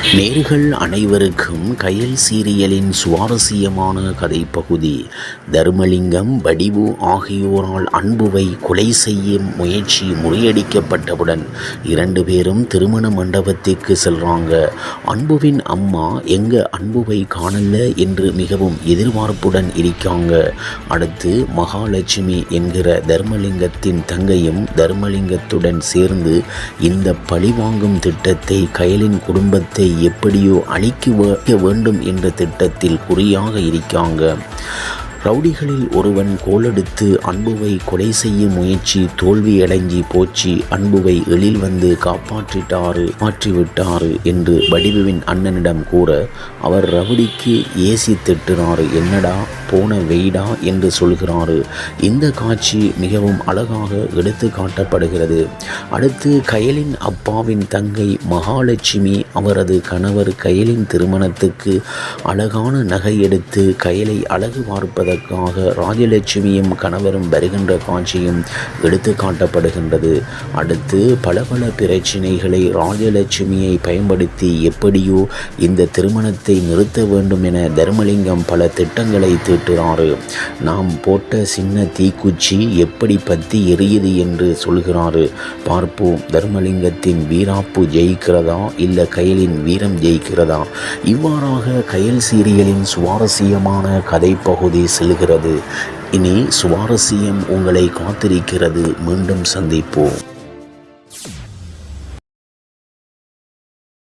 நேர்கள் அனைவருக்கும் கயல் சீரியலின் சுவாரஸ்யமான கதைப்பகுதி. தர்மலிங்கம் வடிவு ஆகியோரால் அன்புவை கொலை செய்யும் முயற்சி முறியடிக்கப்பட்டவுடன் இரண்டு பேரும் திருமண மண்டபத்திற்கு செல்றாங்க. அன்புவின் அம்மா எங்க அன்புவை காணல என்று மிகவும் எதிர்பார்ப்புடன் இருக்காங்க. அடுத்து மகாலட்சுமி என்கிற தர்மலிங்கத்தின் தங்கையும் தர்மலிங்கத்துடன் சேர்ந்து இந்த பழிவாங்கும் திட்டத்தை கயலின் குடும்பத்தை எப்படியோ அழிக்க வேண்டும் என்ற திட்டத்தில் குறியாக இருக்காங்க. ரவுடிகளில் ஒருவன் கோலெடுத்து அன்புவை கொலை செய்யும் முயற்சி தோல்வியடைஞ்சி போச்சு அன்புவை எழில் வந்து காப்பாற்றிட்டாரு மாற்றிவிட்டாரு என்று வடிவுவின் அண்ணனிடம் கூற அவர் ரவுடிக்கு ஏசி திட்டுறாரு என்னடா போன வெயிடா? என்று சொல்கிறாரு. இந்த காட்சி மிகவும் அழகாக எடுத்து காட்டப்படுகிறது. அடுத்து கயலின் அப்பாவின் தங்கை மகாலட்சுமி அவரது கணவர் கயலின் திருமணத்துக்கு அழகான நகை எடுத்து கயலை அழகு பார்ப்பதற்காக ராஜலட்சுமியும் கணவரும் வருகின்ற காட்சியும் எடுத்து காட்டப்படுகின்றது. அடுத்து பல பல பிரச்சினைகளை ராஜலட்சுமியை பயன்படுத்தி எப்படியோ இந்த திருமணத்தை நிறுத்த வேண்டும் என தர்மலிங்கம் பல திட்டங்களை தீட்டுகிறார் நாம் போட்ட சின்ன தீக்குச்சி எப்படி பத்தி எரியுது என்று சொல்கிறார். பார்ப்போம் தர்மலிங்கத்தின் வீராப்பு ஜெயிக்கிறதா இல்லை கயலின் வீரம் ஜெயிக்கிறதா? இவ்வாறாக கயல் சீரியலின் சுவாரஸ்யமான கதைப்பகுதி செல்கிறது. இனி சுவாரஸ்யம் உங்களை காத்திருக்கிறது. மீண்டும் சந்திப்போம்.